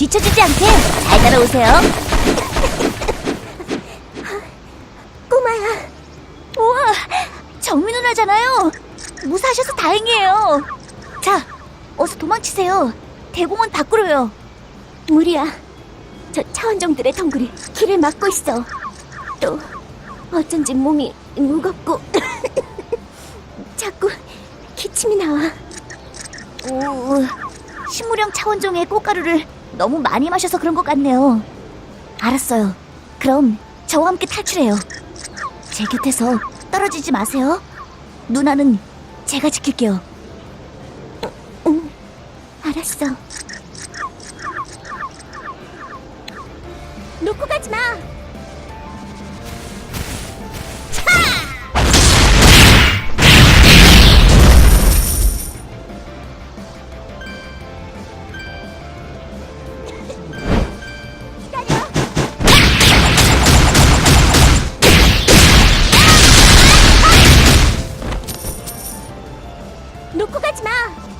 뒤처지지 않게 잘 따라오세요. 꼬마야. 우와, 정민 누나잖아요. 무사하셔서 다행이에요. 자, 어서 도망치세요. 대공원 밖으로요. 무리야. 저 차원종들의 덩굴이 길을 막고 있어. 또 어쩐지 몸이 무겁고 자꾸 기침이 나와. 오, 식물형 차원종의 꽃가루를 너무 많이 마셔서 그런 것 같네요. 알았어요. 그럼 저와 함께 탈출해요. 제 곁에서 떨어지지 마세요. 누나는 제가 지킬게요. 응, 알았어. 놓고 가지 마. 놓고 가지 마.